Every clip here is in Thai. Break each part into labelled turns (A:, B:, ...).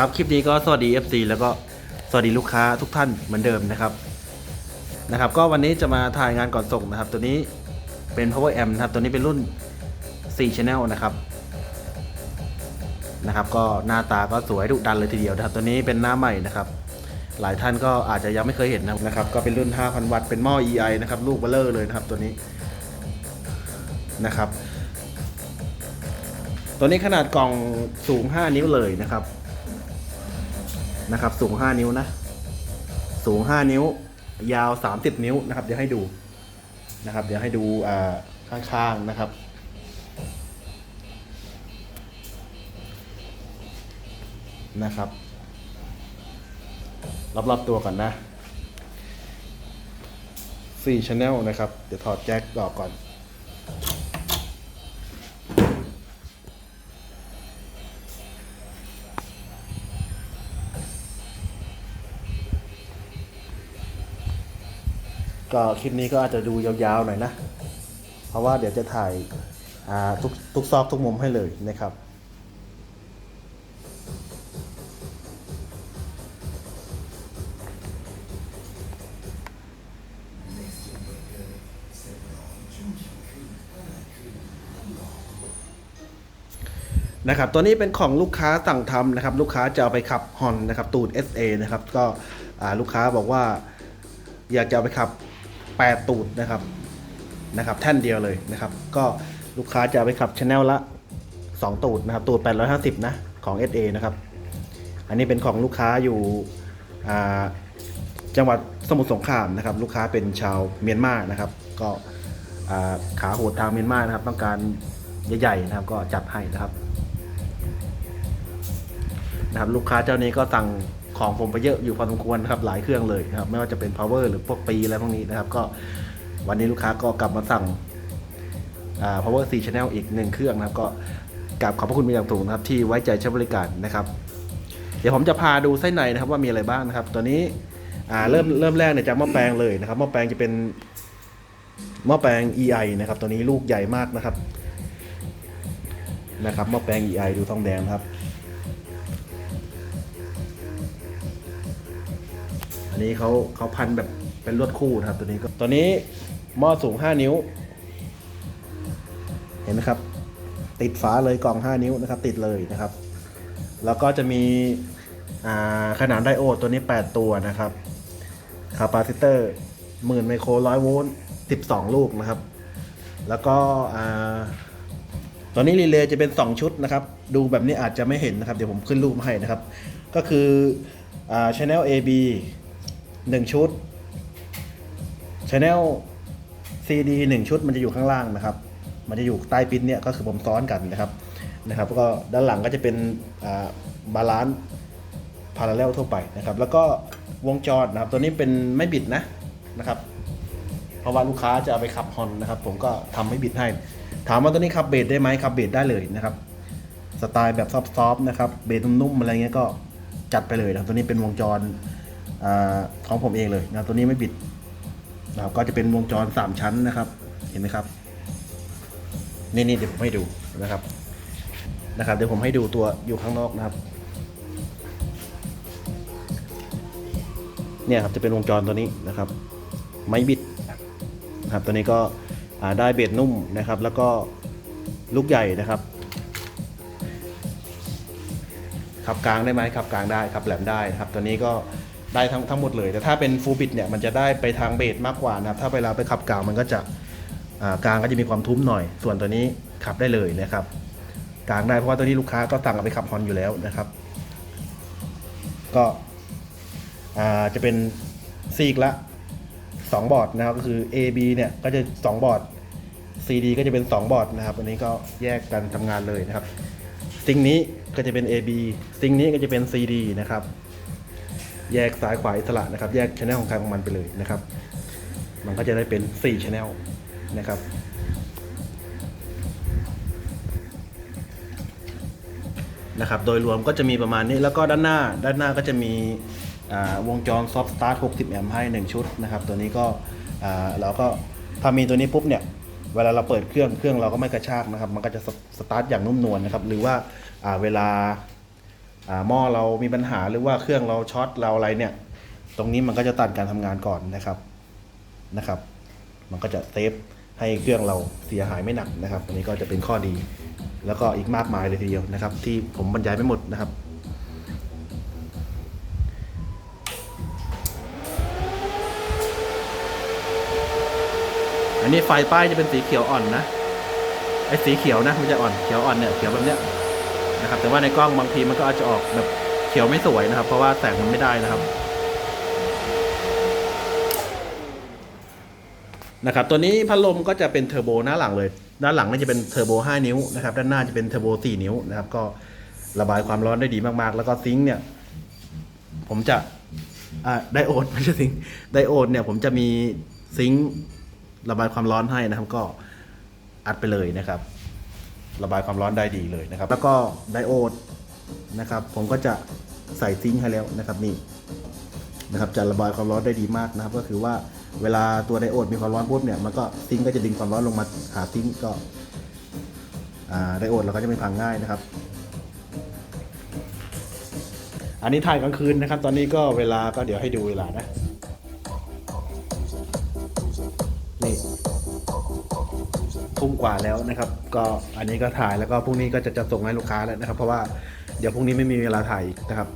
A: ครับคลิปนี้ก็สวัสดี FC แล้วก็สวัสดีลูกค้าทุกท่านเหมือนเดิมนะครับนะครับ ก็วันนี้จะมาถ่ายงานก่อนส่งนะครับ ตัวนี้เป็น power amp นะครับ ตัวนี้เป็นรุ่น 4 channel นะครับนะครับก็หน้าตาก็สวยดุดันเลยทีเดียวนะครับ ตัวนี้เป็นหน้าใหม่นะครับ หลายท่านก็อาจจะยังไม่เคยเห็นนะครับ ก็เป็นรุ่น 5,000 วัตต์เป็นหม้อ EI นะครับ ลูกเบลเลอร์เลยนะครับตัวนี้นะครับ ตัวนี้ขนาดกล่องสูง 5 นิ้วเลยนะครับ นะครับ สูง 5 นิ้วนะ สูง 5 นิ้ว ยาว 30 นิ้วนะครับ เดี๋ยวให้ดูนะครับ เดี๋ยวให้ดูข้างๆนะครับ นะครับรอบๆตัวก่อนนะ4 channel นะครับ เดี๋ยวถอดแจ็คออกก่อน ก็คลิปนี้ก็อาจจะดูยาวๆหน่อยนะ เพราะว่าเดี๋ยวจะถ่ายทุกทุกซอกทุกมุมให้เลยนะครับนะครับตัวนี้เป็นของลูกค้าสั่งทำนะครับ ลูกค้าจะเอาไปขับฮอนนะครับตูด SA นะครับ ก็ลูกค้าบอกว่าอยากจะเอาไปขับ 8 ตูดนะครับนะครับ แท่นเดียวเลยนะครับ ก็ลูกค้าจะไปขับชแนลละ 2 ตูดนะครับ ตูด 850 นะ ของ SA นะครับ อันนี้เป็นของลูกค้าอยู่จังหวัดสมุทรสงครามนะครับ ลูกค้าเป็นชาวเมียนมานะครับ ก็ขาโหดทางเมียนมานะครับ ต้องการใหญ่ๆนะครับ ก็จัดให้นะครับนะครับ ลูกค้าเจ้านี้ก็สั่ง ของผมไปเยอะอยู่พอสมควรนะครับหลายเครื่องเลยนะครับไม่ว่าจะเป็น power หรือพวกปีอะไรพวกนี้นะครับก็วันนี้ลูกค้าก็กลับมาสั่งอ่า power 4 channel อีกหนึ่งเครื่องนะครับก็กราบขอบพระคุณเป็นอย่างสูงนะครับที่ไว้ใจใช้บริการนะครับ เดี๋ยวผมจะพาดูไส้ในนะครับว่ามีอะไรบ้างนะครับ ตัวนี้อ่าเริ่มเริ่มแรกเนี่ยจากหม้อแปลงเลยนะครับหม้อแปลงจะเป็นหม้อแปลง EI นะครับตัวนี้ลูกใหญ่มากนะครับนะครับหม้อแปลง EI ดูทองแดงครับ อันนี้เขาเขาพันแบบเป็นลวดคู่นะครับตัวนี้ก็ตัวนี้หม้อสูง 5 นิ้ว เห็นไหมครับ ติดฝาเลยกล่อง 5 นิ้วนะครับ ติดเลยนะครับ แล้วก็จะมีขนาดไดโอดตัวนี้ 8 ตัวนะครับคาปาซิเตอร์หมื่นไมโครร้อยโวลต์12 ลูกนะครับ แล้วก็ตัวนี้รีเลย์จะเป็น 2 ชุดนะครับ ดูแบบนี้อาจจะไม่เห็นนะครับ เดี๋ยวผมขึ้นรูปมาให้นะครับ ก็คืออ channel AB หนึ่งชุด Channel CD หนึ่งชุดมันจะอยู่ข้างล่างนะครับ มันจะอยู่ใต้ปิ้นเนี่ยก็คือผมซ้อนกันนะครับนะครับแล้วก็ด้านหลังก็จะเป็นบาลานซ์พาราเรลทั่วไปนะครับ แล้วก็วงจรนะครับ ตัวนี้เป็นไม่บิดนะนะครับ เพราะว่าลูกค้าจะเอาไปขับฮอนนะครับ ผมก็ทำไม่บิดให้ ถามว่าตัวนี้ขับเบสได้ไหมขับเบสได้เลยนะครับ สไตล์แบบซอฟต์ๆนะครับ เบสนุ่มๆอะไรเงี้ยก็จัดไปเลยนะตัวนี้เป็นวงจร อของผมเองเลยนะตัวนี้ไม่บิดนะครับก็จะเป็นวงจร 3 ชั้นนะครับ เห็นไหมครับ นี่นี่เดี๋ยวผมให้ดูนะครับนะครับ เดี๋ยวผมให้ดูตัวอยู่ข้างนอกนะครับ เนี่ยครับจะเป็นวงจรตัวนี้นะครับ ไม่บิดนะครับตัวนี้ก็ได้เบสนุ่มนะครับ แล้วก็ลูกใหญ่นะครับขับกลางได้ไหมขับกลางได้ขับแหลมได้ครับตัวนี้ก็ ได้ทั้งทั้งหมดเลย แต่ถ้าเป็นฟูลบิดเนี่ยมันจะได้ไปทางเบสมากกว่านะครับ ถ้าเวลาไปขับกลางมันก็จะกลางก็จะมีความทุ้มหน่อย ส่วนตัวนี้ขับได้เลยนะครับกลางได้เพราะว่าตัวนี้ลูกค้าก็สั่งเอาไปขับฮอนอยู่แล้วนะครับ ก็จะเป็นซีกละ 2 บอร์ดนะครับก็คือ A B เนี่ยก็จะ 2 บอร์ด C D ก็จะเป็น 2 บอร์ดนะครับอันนี้ก็แยกกันทำงานเลยนะครับซิงนี้ก็จะเป็น AB ซิงนี้ก็จะเป็น CD นะครับ แยกซ้ายขวาอิสระนะครับ แยกช anel ของใครของมันไปเลยนะครับ มันก็จะได้เป็น4 channel นะครับนะครับ โดยรวมก็จะมีประมาณนี้ แล้วก็ด้านหน้า ด้านหน้าก็จะมีวงจร soft start 60 แอมป์ให้ 1 ชุดนะครับ ตัวนี้ก็เราก็พอมีตัวนี้ปุ๊บเนี่ย เวลาเราเปิดเครื่อง เครื่องเราก็ไม่กระชากนะครับ มันก็จะสสตาร์ทอย่างนุ่มนวลนะครับ หรือว่าเวลา หม้อเรามีปัญหาหรือว่าเครื่องเราช็อตเราอะไรเนี่ย ตรงนี้มันก็จะตัดการทำงานก่อนนะครับนะครับ มันก็จะเซฟให้เครื่องเราเสียหายไม่หนักนะครับอันนี้ก็จะเป็นข้อดี แล้วก็อีกมากมายเลยทีเดียวนะครับ ที่ผมบรรยายไม่หมดนะครับอันนี้ไฟป้ายจะเป็นสีเขียวอ่อนนะไอ้สีเขียวนะมันจะอ่อนเขียวอ่อนเนี่ยเขียวแบบเนี้ย นะครับ แต่ว่าในกล้องบางทีมันก็อาจจะออกแบบเขียวไม่สวยนะครับ เพราะว่าแสงมันไม่ได้นะครับนะครับตัวนี้พัดลมก็จะเป็นเทอร์โบหน้าหลังเลย ด้านหลังนี่จะเป็นเทอร์โบ 5 นิ้วนะครับ ด้านหน้าจะเป็นเทอร์โบ 4 นิ้วนะครับ ก็ระบายความร้อนได้ดีมากๆ แล้วก็ซิงค์เนี่ย ผมจะไดโอดไม่ใช่ซิงค์ไดโอดเนี่ย ผมจะมีซิงค์ระบายความร้อนให้นะครับ ก็อัดไปเลยนะครับ ระบายความร้อนได้ดีเลยนะครับ แล้วก็ไดโอดนะครับ ผมก็จะใส่ซิงค์ให้แล้วนะครับนี่นะครับจะระบายความร้อนได้ดีมากนะครับ ก็คือว่าเวลาตัวไดโอดมีความร้อนปุ๊บเนี่ยมันก็ซิงค์ก็จะดึงความร้อนลงมาหาซิงค์ก็ไดโอดเราก็จะไม่พังง่ายนะครับ อันนี้ถ่ายกลางคืนนะครับ ตอนนี้ก็เวลาก็เดี๋ยวให้ดูเวลานะนี่ ทุ่มกว่าแล้วนะครับ ก็อันนี้ก็ถ่ายแล้วก็พรุ่งนี้ก็จะจะส่งให้ลูกค้าแล้วนะครับ เพราะว่าเดี๋ยวพรุ่งนี้ไม่มีเวลาถ่ายนะครับ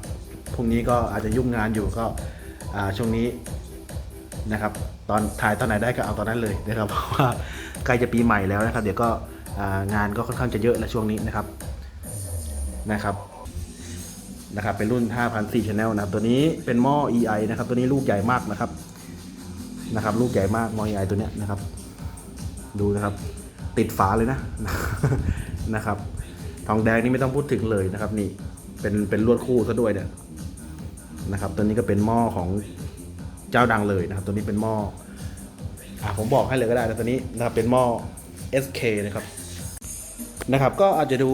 A: พรุ่งนี้ก็อาจจะยุ่งงานอยู่ก็ช่วงนี้นะครับ ตอนถ่ายตอนไหนได้ก็เอาตอนนั้นเลยนะครับ เพราะว่าใกล้จะปีใหม่แล้วนะครับ เดี๋ยวก็งานก็ค่อนข้างจะเยอะและช่วงนี้นะครับนะครับนะครับเป็นรุ่น 5,004 Channel นะครับ ตัวนี้เป็นหม้อ EI นะครับ ตัวนี้ลูกใหญ่มากนะครับนะครับ ลูกใหญ่มากหม้อ EI ตัวเนี้ยนะครับ ดูนะครับ ติดฝาเลยนะนะครับ ทองแดงนี่ไม่ต้องพูดถึงเลยนะครับนี่เป็นเป็นลวดคู่ซะด้วยเนี่ยนะครับ ตัวนี้ก็เป็นหม้อของเจ้าดังเลยนะครับ ตัวนี้เป็นหม้ออ่าผมบอกให้เลยก็ได้นะตัวนี้นะครับเป็นหม้อ SK นะครับนะครับ ก็อาจจะดู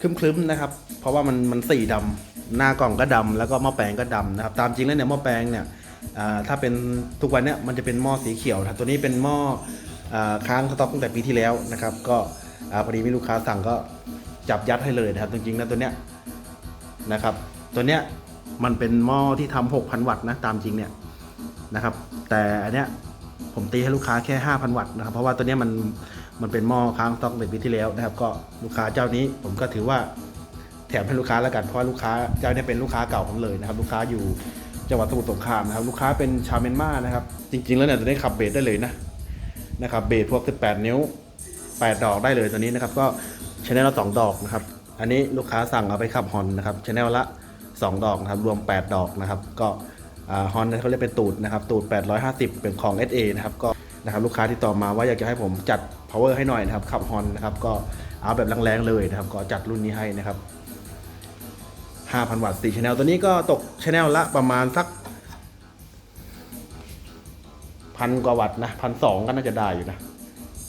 A: คลึ้มๆนะครับ เพราะว่ามันมันสีดำหน้ากล่องก็ดำแล้วก็หม้อแปลงก็ดำนะครับ ตามจริงแล้วเนี่ยหม้อแปลงเนี่ยอ่าถ้าเป็นทุกวันเนี่ยมันจะเป็นหม้อสีเขียวนะตัวนี้เป็นหม้อ ค้างสต็อกตั้งแต่ปีที่แล้วนะครับ ก็พอดีมีลูกค้าสั่งก็จับยัดให้เลยนะครับ จริงๆนะตัวเนี้ยนะครับ ตัวเนี้ยมันเป็นหม้อที่ทำ6,000 วัตต์นะตามจริงเนี่ยนะครับ แต่อันเนี้ยผมตีให้ลูกค้าแค่ 5,000 วัตต์นะครับ เพราะว่าตัวเนี้ยมันมันเป็นหม้อค้างสต็อกเป็นปีที่แล้วนะครับ ก็ลูกค้าเจ้านี้ผมก็ถือว่าแถมให้ลูกค้าแล้วกันเพราะลูกค้าเจ้าเนี้เป็นลูกค้าเก่าผมเลยนะครับ ลูกค้าอยู่จังหวัดสมุทรสงครามนะครับ ลูกค้าเป็นชาวเมียนมานะครับ จริง ๆ แล้วเนี่ยจะได้ขับเบสได้เลยนะ นะครับเบสพวก 18 นิ้ว 8 ดอกได้เลยตัวนี้นะครับ ก็ชแนลละ 2 ดอกนะครับ อันนี้ลูกค้าสั่งเอาไปขับฮอนนะครับชแนลละ 2 ดอกนะครับ รวม 8 ดอกนะครับ ก็ฮอนเขาเรียกเป็นตูดนะครับ ตูด 850 เป็นของ SA นะครับ ก็นะครับลูกค้าที่ต่อมาว่าอยากจะให้ผมจัด power ให้หน่อยนะครับขับฮอนนะครับ ก็เอาแบบแรงๆเลยนะครับ ก็จัดรุ่นนี้ให้นะครับ 5,000 วัตต์4 channel ตัวนี้ก็ตก channel ละประมาณสัก พันกว่าวัตต์นะพันสองก็น่าจะได้อยู่นะ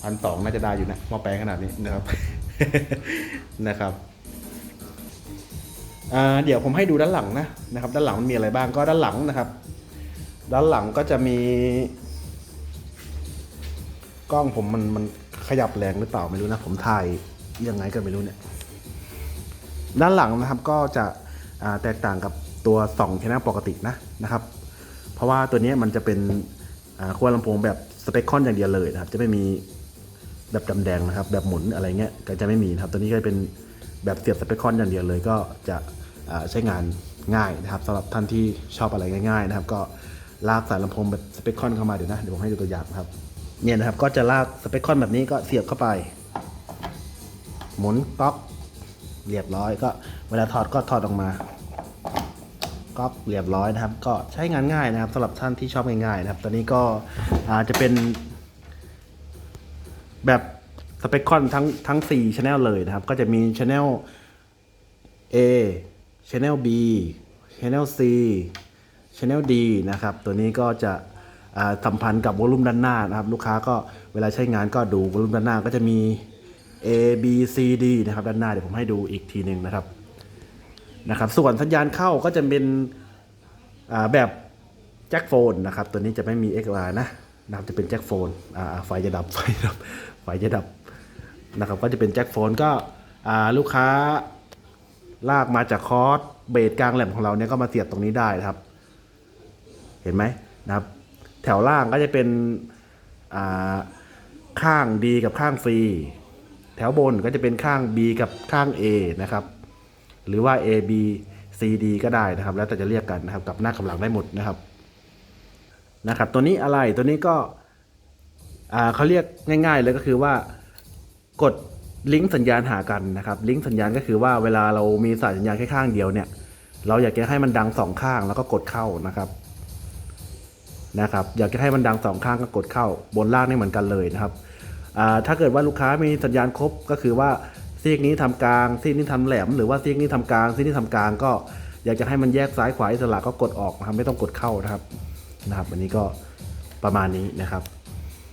A: พันสองน่าจะได้อยู่นะหม้อแปลงขนาดนี้นะครับนะครับเดี๋ยวผมให้ดูด้านหลังนะนะครับด้านหลังมันมีอะไรบ้างก็ด้านหลังนะครับ ด้านหลังก็จะมี กล้องผมมันมันขยับแรงหรือเปล่าไม่รู้นะผมถ่ายยังไงก็ไม่รู้เนี่ยด้านหลังนะครับก็จะแตกต่างกับตัว2 channel ปกตินะนะครับ เพราะว่าตัวนี้มันจะเป็น ขั้วลำโพงแบบสเปคคอนอย่างเดียวเลยนะครับ จะไม่มีแบบดำแดงนะครับ แบบหมุนอะไรเงี้ยก็จะไม่มีนะครับ ตัวนี้ก็เป็นแบบเสียบสเปคคอนอย่างเดียวเลย ก็จะใช้งานง่ายนะครับสำหรับท่านที่ชอบอะไรง่ายๆนะครับ ก็ลากสายลำโพงแบบสเปคคอนเข้ามาเดี๋ยวนะเดี๋ยวผมให้ดูตัวอย่างนะครับเนี่ยนะครับก็จะลากสเปคคอนแบบนี้ก็เสียบเข้าไป หมุนก๊อกเรียบร้อยก็เวลาถอดก็ถอดออกมา ก๊อกเรียบร้อยนะครับ ก็ใช้งานง่ายนะครับสำหรับท่านที่ชอบง่ายๆนะครับ ตอนนี้ก็อาจจะเป็นแบบสเปคคอนทั้งทั้ง4 Channel เลยนะครับ ก็จะมี Channel A Channel B Channel C Channel D นะครับ ตัวนี้ก็จะสัมพันธ์กับวอลลุ่มด้านหน้านะครับ ลูกค้าก็เวลาใช้งานก็ดูวอลลุ่มด้านหน้าก็จะมี A B C D นะครับ ด้านหน้าเดี๋ยวผมให้ดูอีกทีหนึ่งนะครับ นะครับส่วนสัญญาณเข้าก็จะเป็นแบบแจ็คโฟนนะครับตัวนี้จะไม่มี XLR นะนะครับจะเป็นแจ็คโฟนไฟจะดับไฟดับไฟจะดับนะครับก็จะเป็นแจ็คโฟนก็ลูกค้าลากมาจากคอร์สเบสกลางแหลมของเราเนี่ยก็มาเสียบตรงนี้ได้ครับ เห็นไหมนะครับ แถวล่างก็จะเป็นข้าง D กับข้าง C แถวบนก็จะเป็นข้าง B กับข้าง A นะครับ หรือว่า A B C D ก็ได้นะครับ แล้วแต่จะเรียกกันนะครับ กับหน้ากับหลังได้หมดนะครับนะครับ ตัวนี้อะไรตัวนี้ก็อ่าเขาเรียกง่าย ๆ เลยก็คือว่ากดลิงก์สัญญาณหากันนะครับ ลิงก์สัญญาณก็คือว่าเวลาเรามีสายสัญญาณแค่ข้างเดียวเนี่ย เราอยากจะให้มันดังสองข้างแล้วก็กดเข้านะครับนะครับ อยากจะให้มันดังสองข้างก็กดเข้า บนล่างนี่เหมือนกันเลยนะครับอ่าถ้าเกิดว่าลูกค้ามีสัญญาณครบก็คือว่า ซีกนี้ทำกลาง ซีกนี้ทำแหลม หรือว่าซีกนี้ทำกลาง ซีกนี้ทำกลางก็อยากจะให้มันแยกซ้ายขวาอิสระก็กดออกนะครับไม่ต้องกดเข้านะครับนะครับ อันนี้ก็ประมาณนี้นะครับ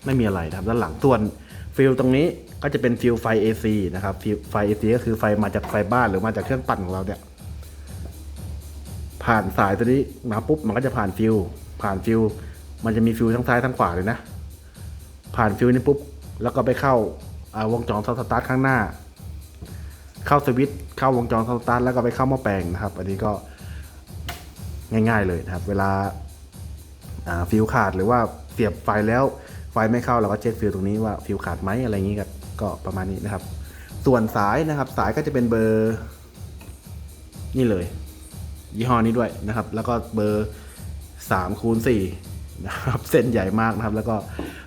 A: ไม่มีอะไรนะครับด้านหลังส่วนฟิลตรงนี้ก็จะเป็นฟิลไฟ AC นะครับฟิลไฟ AC ก็คือไฟมาจากไฟบ้านหรือมาจากเครื่องปั่นของเราเนี่ยผ่านสายตัวนี้มาปุ๊บมันก็จะผ่านฟิวผ่านฟิวมันจะมีฟิวทั้งซ้ายทั้งขวาเลยนะ ผ่านฟิวนี้ปุ๊บแล้วก็ไปเข้าวงจรสตาร์ทข้างหน้า เข้าสวิตช์เข้าวงจรสตาร์ทแล้วก็ไปเข้าหม้อแปลงนะครับ อันนี้ก็ง่าย ๆเลยนะครับ เวลาฟิวขาดหรือว่าเสียบไฟแล้วไฟไม่เข้าเราก็เช็คฟิวตรงนี้ว่าฟิวขาดไหมอะไรอย่างนี้ก็ก็ประมาณนี้นะครับ ส่วนสายนะครับ สายก็จะเป็นเบอร์นี่เลย ยี่ห้อนี้ด้วยนะครับ แล้วก็เบอร์3คูณ4นะครับ เส้นใหญ่มากนะครับ แล้วก็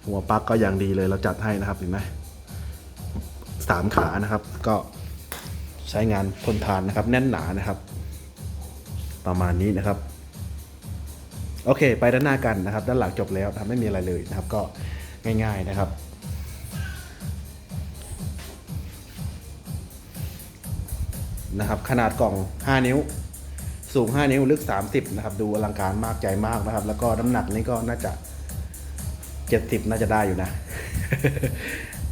A: หัวปลั๊กก็อย่างดีเลยเราจัดให้นะครับเห็นไหมสามขานะครับ ก็ ใช้งานทนทานนะครับ แน่นหนานะครับ ประมาณนี้นะครับ โอเค ไปด้านหน้ากันนะครับ ด้านหลังจบแล้วนะครับไม่มีอะไรเลยนะครับ ก็ง่าย ๆนะครับนะครับขนาดกล่อง 5 นิ้ว สูง 5 นิ้ว ลึก 30 นะครับ ดูอลังการมากใจมากนะครับ แล้วก็น้ำหนักนี่ก็น่าจะ 70 น่าจะได้อยู่นะ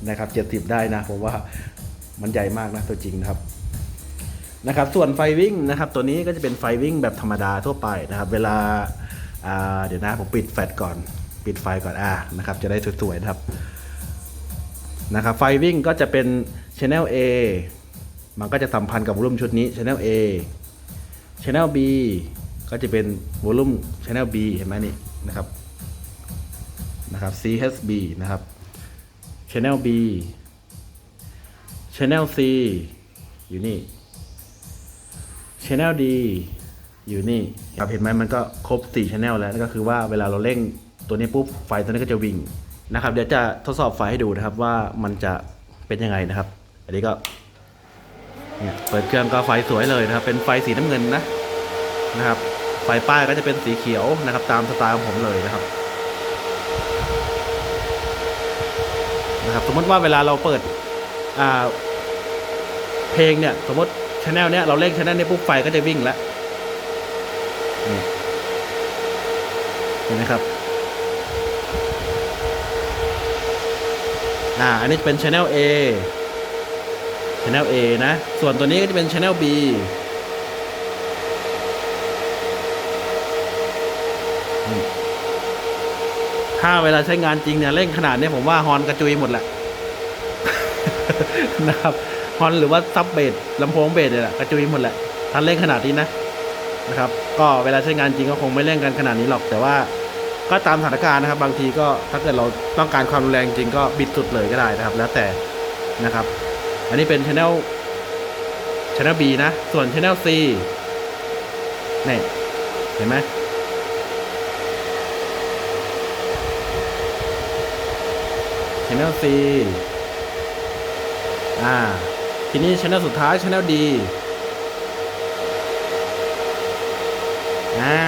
A: นะครับ 70 ได้นะ ผมว่ามันใหญ่มากนะ ตัวจริงนะครับ นะครับส่วนไฟวิ่งนะครับตัวนี้ก็จะเป็นไฟวิ่งแบบธรรมดาทั่วไปนะครับเวลาเดี๋ยวนะผมปิดแฟลชก่อนปิดไฟก่อนอ่านะครับจะได้สวยๆนะครับนะครับไฟวิ่งก็จะเป็น Channel A มันก็จะสัมพันธ์กับวอลลุ่มชุดนี้ Channel A Channel B ก็จะเป็นวอลลุ่ม Channel B เห็นไหมนี่นะครับนะครับ CHB นะครับ Channel B Channel C อยู่นี่ Channel D อยู่นี่ครับเห็นไหมมันก็ครบ4 Channel แล้วนั่นก็คือว่าเวลาเราเร่งตัวนี้ปุ๊บไฟตัวนี้ก็จะวิ่งนะครับ เดี๋ยวจะทดสอบไฟให้ดูนะครับว่ามันจะเป็นยังไงนะครับ อันนี้ก็เนี่ยเปิดเครื่องก็ไฟสวยเลยนะครับ เป็นไฟสีน้ำเงินนะนะครับ ไฟป้ายก็จะเป็นสีเขียวนะครับ ตามสไตล์ของผมเลยนะครับนะครับ สมมติว่าเวลาเราเปิดอ่าเพลงเนี่ยสมมติ ชแนลเนี้ยเราเล่นชแนลนี้ปุ๊บไฟก็จะวิ่งแล้วเห็นไหมครับ อ่า อันนี้เป็น Channel A Channel A นะ ส่วนตัวนี้ก็จะเป็น Channel B ถ้าเวลาใช้งานจริงเนี่ยเร่งขนาดเนี้ยผมว่าฮอนกระจุยหมดแหละ นะครับ ฮอนหรือว่าซับเบสลำโพงเบสเนี่ยแหละกระจุยหมดแหละถ้าเร่งขนาดนี้นะนะครับ ก็เวลาใช้งานจริงก็คงไม่เร่งกันขนาดนี้หรอก แต่ว่าก็ตามสถานการณ์นะครับ บางทีก็ถ้าเกิดเราต้องการความรุนแรงจริงก็บิดสุดเลยก็ได้นะครับ แล้วแต่นะครับ อันนี้เป็น channel channel B นะ ส่วน channel C นี่เห็นไหม channel C อ่า ทีนี้ channel สุดท้าย channel D อ่า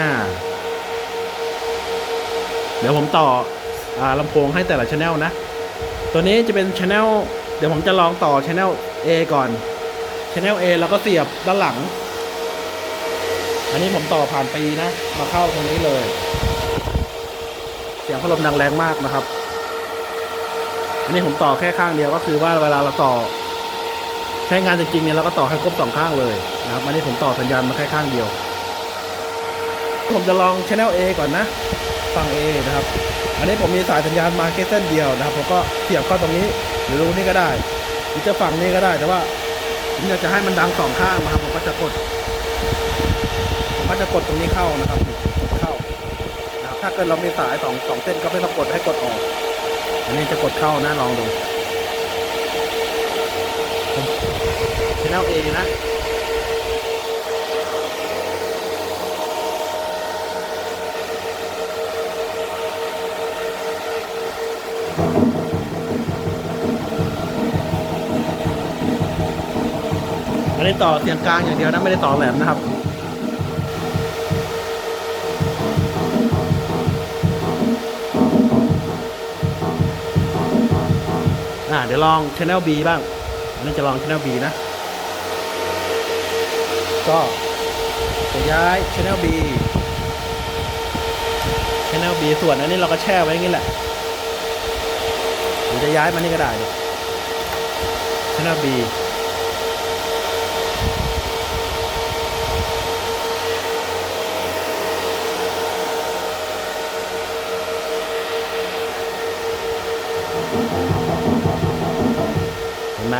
A: เดี๋ยวผมต่ออลำโพงให้แต่ละ channel นะ ตัวนี้จะเป็น channel เดี๋ยวผมจะลองต่อ channel A ก่อน channel A แล้วก็เสียบด้านหลัง อันนี้ผมต่อผ่านปีนะ มาเข้าตรงนี้เลย เสียงพัดลมดังแรงมากนะครับ อันนี้ผมต่อแค่ข้างเดียวก็คือว่าเวลาเราต่อ ใช้งานจริงๆเนี่ยเราก็ต่อให้ครบสองข้างเลยนะครับอันนี้ผมต่อสัญญาณมาแค่ข้างเดียว ผมจะลอง channel A ก่อนนะฝั่ง A นะครับ อันนี้ผมมีสายสัญญาณมาแค่เส้นเดียวนะครับผมก็เสียบเข้าตรงนี้หรือรูนี้ก็ได้ หรือจะฝั่งนี้ก็ได้ แต่ว่าผมอยากจะให้มันดังสองข้างนะครับผมก็จะกดผมก็จะกดตรงนี้เข้านะครับกดเข้านะครับถ้าเกิดเรามีสายสองสองเส้นก็ไม่ต้องกดให้กดออก อันนี้จะกดเข้านะลองดู แนลเอนะอันนี้ต่อเสียงกลางอย่างเดียวนะไม่ได้ต่อแหลมนะครับอ่าเดี๋ยวลอง Channel B บ้างอันนี้จะลอง Channel B นะ ก็จะย้าย Channel B Channel B ส่วนอันนี้เราก็แช่ไว้อย่างนี้แหละหรือจะย้ายมานี่ก็ได้ Channel B เห็นไหม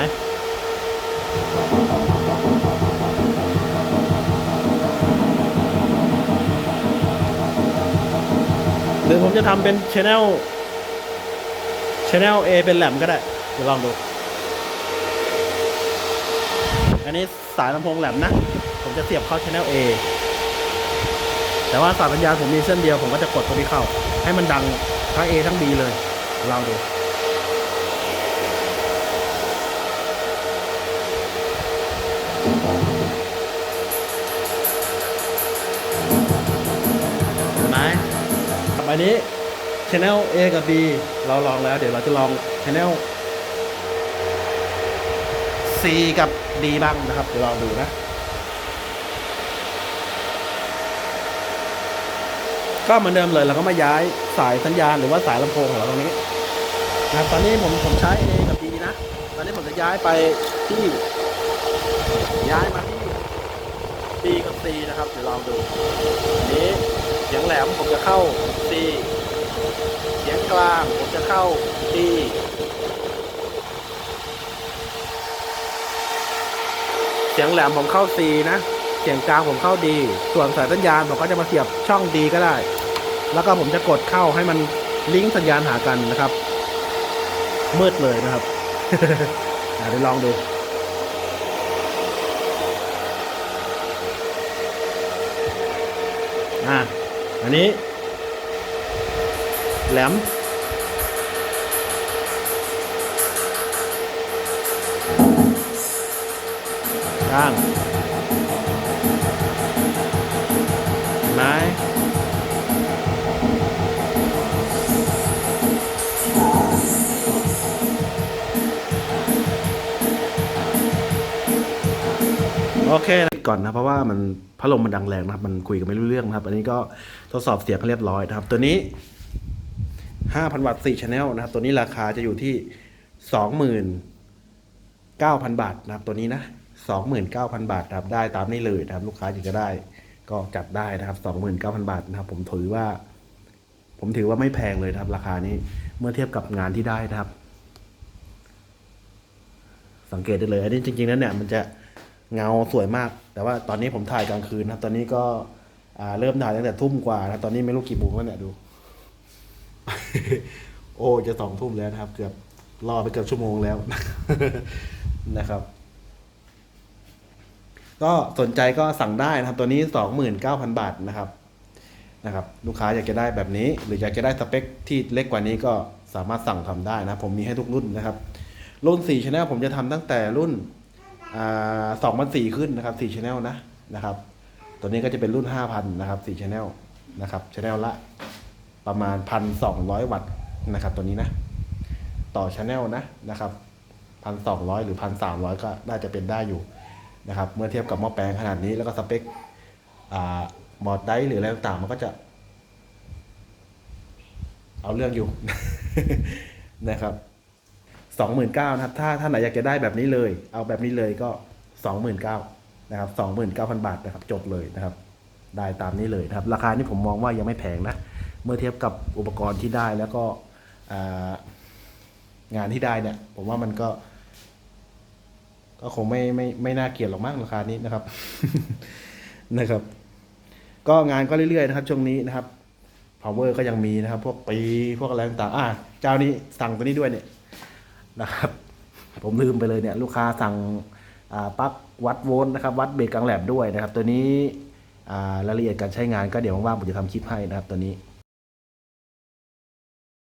A: หรือผมจะทำเป็น Channel Channel A เป็นแหลมก็ได้เดี๋ยวลองดู อันนี้สายลำโพงแหลมนะ ผมจะเสียบเข้าช n n e l A แต่ว่าสายปัญญาณผมมีเส้นเดียว ผมก็จะกดตัวนี้เข้า ให้มันดังทั้ง A ทั้ง B เลยลองดู อันนี้ Channel A กับ B เราลองแล้ว เดี๋ยวเราจะลอง Channel C กับ D บ้างนะครับ เดี๋ยวลองดูนะ ก็เหมือนเดิมเลยเราก็มาย้ายสายสัญญาณหรือว่าสายลำโพงของเราตรงนี้นะตอนนี้ผมผมใช้ A กับ B นะ ตอนนี้ผมจะย้ายไปที่ ย้ายมาที่ B กับ C นะครับ เดี๋ยวลองดูนี้ เสียงแหลมผมจะเข้า C เสียงกลางผมจะเข้า D เสียงแหลมผมเข้า C นะ เสียงกลางผมเข้า D ส่วนสายสัญญาณผมก็จะมาเสียบช่อง D ก็ได้ แล้วก็ผมจะกดเข้าให้มันลิงก์สัญญาณหากันนะครับ มืดเลยนะครับอะเดี๋ยวลองดูอะ อันนี้ แหลมกลางไม้โอเคก่อนนะ เพราะว่ามัน พัดลมมันดังแรงนะครับ มันคุยกันไม่รู้เรื่องนะครับ อันนี้ก็ทดสอบเสียงเรียบร้อยนะครับ ตัวนี้ 5,000 วัตต์4 channel นะครับ ตัวนี้ราคาจะอยู่ที่ 29,000 บาทนะครับ ตัวนี้นะ 29,000 บาทนะครับ ได้ตามนี้เลยนะครับ ลูกค้าอยากจะได้ก็จัดได้นะครับ 29,000 บาทนะครับ ผมถือว่า ผมถือว่าไม่แพงเลยนะครับ ราคานี้ เมื่อเทียบกับงานที่ได้นะครับ สังเกตได้เลย อันนี้จริงๆแล้วเนี่ย มันจะเงาสวยมาก แต่ว่าตอนนี้ผมถ่ายกลางคืนนะตอนนี้ก็เริ่มถ่ายตั้งแต่ทุ่มกว่านะตอนนี้ไม่รู้กี่โมงแล้วเนี่ยดู โอ้จะสองทุ่มแล้วนะครับ เกือบรอไปเกือบชั่วโมงแล้วนะครับ ก็สนใจก็สั่งได้นะครับ ตัวนี้สองหมื่นเก้าพันบาทนะครับนะครับ ลูกค้าอยากจะได้แบบนี้ หรืออยากจะได้สเปคที่เล็กกว่านี้ก็สามารถสั่งทำได้นะ ผมมีให้ทุกรุ่นนะครับ รุ่น4 Channel ผมจะทำตั้งแต่รุ่น สองพันสี่ขึ้นนะครับ4 Channel นะนะครับ ตัวนี้ก็จะเป็นรุ่น5,000นนะครับ4 Channel นะครับ Channel ละประมาณ1,200วัตต์นะครับ ตัวนี้นะ ต่อ Channel นะนะครับ1,200หรือ1,300ก็น่าจะเป็นได้อยู่นะครับ เมื่อเทียบกับหม้อแปลงขนาดนี้แล้วก็สเปคอ่าหมอดไดร์หรืออะไรต่างๆมันก็จะ เอาเรื่องอยู่นะครับ สองหมื่นเก้านะครับถ้าท่านไหนอยากจะได้แบบนี้เลย เอาแบบนี้เลยก็สองหมื่นเก้านะครับสองหมื่นเก้าพันบาทนะครับจบเลยนะครับ ได้ตามนี้เลยนะครับ ราคานี้ผมมองว่ายังไม่แพงนะ เมื่อเทียบกับอุปกรณ์ที่ได้แล้วก็งานที่ได้เนี่ย ผมว่ามันก็ ก็คงไม่ไม่ไม่น่าเกลียดหรอกมั้งราคานี้นะครับนะครับ ก็งานก็เรื่อยๆนะครับช่วงนี้นะครับ power ก็ยังมีนะครับ พวกปีพวกอะไรต่างๆอ่าเจ้านี้สั่งตัวนี้ด้วยเนี่ย นะครับ ผมลืมไปเลยเนี่ยลูกค้าสั่งปลั๊กวัดโวลต์นะครับวัดเบรกกลางแหลมด้วยนะครับ ตัวนี้รายละเอียดการใช้งานก็เดี๋ยวว่างๆผมจะทำคลิปให้นะครับตัวนี้